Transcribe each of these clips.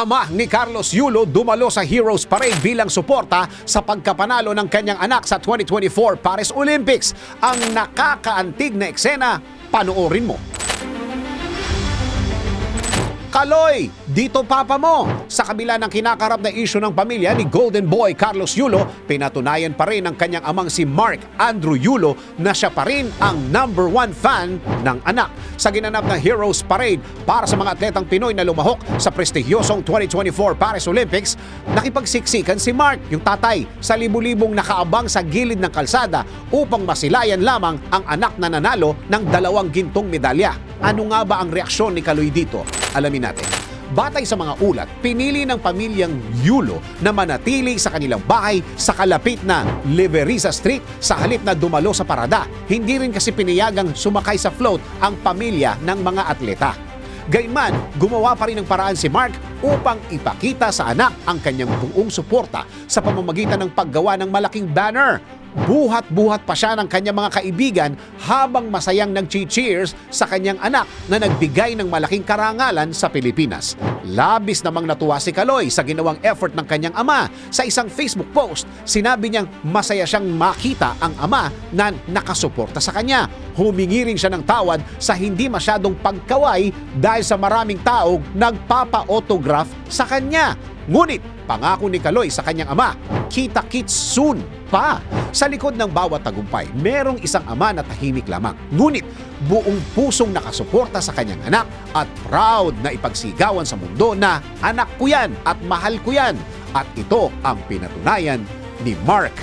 Ama ni Carlos Yulo dumalo sa Heroes Parade bilang suporta sa pagkapanalo ng kanyang anak sa 2024 Paris Olympics. Ang nakakaantig na eksena, panoorin mo. Kaloy, dito papa mo! Sa kabila ng kinakarap na isyu ng pamilya ni Golden Boy Carlos Yulo, pinatunayan pa rin ng kanyang amang si Mark Andrew Yulo na siya pa rin ang number one fan ng anak. Sa ginanap na Heroes Parade para sa mga atletang Pinoy na lumahok sa prestigyosong 2024 Paris Olympics, nakipagsiksikan si Mark, yung tatay, sa libu-libong nakaabang sa gilid ng kalsada upang masilayan lamang ang anak na nanalo ng dalawang gintong medalya. Ano nga ba ang reaksyon ni Kaloy dito? Alamin natin. Batay sa mga ulat, pinili ng pamilyang Yulo na manatili sa kanilang bahay sa kalapit na Leverisa Street sa halip na dumalo sa parada. Hindi rin kasi pinayagang sumakay sa float ang pamilya ng mga atleta. Gayman, gumawa pa rin ng paraan si Mark upang ipakita sa anak ang kanyang buong suporta sa pamamagitan ng paggawa ng malaking banner. Buhat-buhat pa siya ng kanyang mga kaibigan habang masayang nag-cheers sa kanyang anak na nagbigay ng malaking karangalan sa Pilipinas. Labis namang natuwa si Kaloy sa ginawang effort ng kanyang ama. Sa isang Facebook post, sinabi niyang masaya siyang makita ang ama na nakasuporta sa kanya. Humingi rin siya ng tawad sa hindi masyadong pagkaway dahil sa maraming taong nagpapa-autograph sa kanya. Ngunit pangako ni Kaloy sa kanyang ama, kita-kits soon pa. Sa likod ng bawat tagumpay, merong isang ama na tahimik lamang. Ngunit buong pusong nakasuporta sa kanyang anak at proud na ipagsigawan sa mundo na anak ko yan at mahal ko yan. At ito ang pinatunayan ni Mark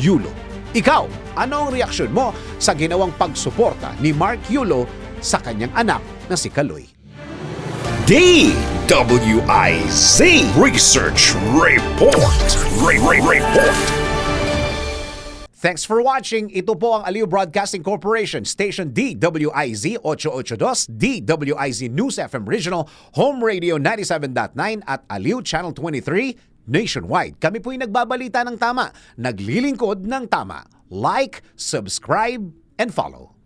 Yulo. Ikaw, ano ang reaksyon mo sa ginawang pagsuporta ni Mark Yulo sa kanyang anak na si Kaloy? DWIZ Research Report. Re- Re- Report. Thanks for watching. Ito po ang Aliw Broadcasting Corporation, Station DWIZ 882, DWIZ News FM Regional, Home Radio 97.9 at Aliw Channel 23 nationwide. Kami po'y nagbabalita ng tama, naglilingkod ng tama. Like, subscribe, and follow.